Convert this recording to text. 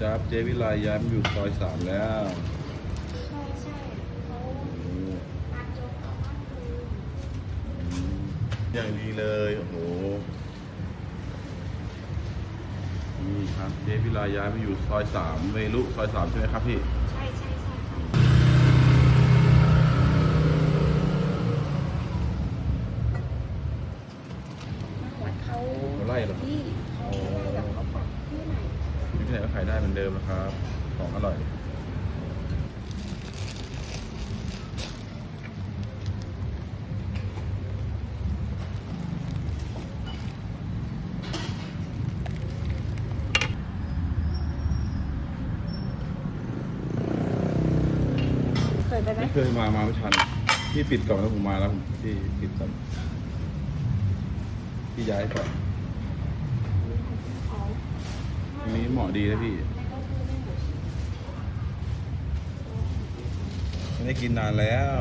จั๊บเจวิไลย้ายมาอยู่ซอยสามแล้วใช่ใช่เขาโอ้ตัดโจ๊กออกมาคืออย่างดีเลย โอ้โหนี่ครับเจวิไลย้ายมาอยู่ซอยสามเวลุซอยสามใช่ไหมครับพี่ ใช่ใช่ใช่ค่ะวัดเขาไล่เหรอ ที่เขา ไหนก็ขายได้เหมือนเดิมนะครับ ของอร่อยเคยไปไหมไม่เคยมามาไม่ทันพี่ปิดก่อนแล้วผมมาแล้วพี่ปิดก่อนพี่ย้ายก่อนเขา อันนี้เหมาะดีนะพี่ไม่ได้กินนานแล้ว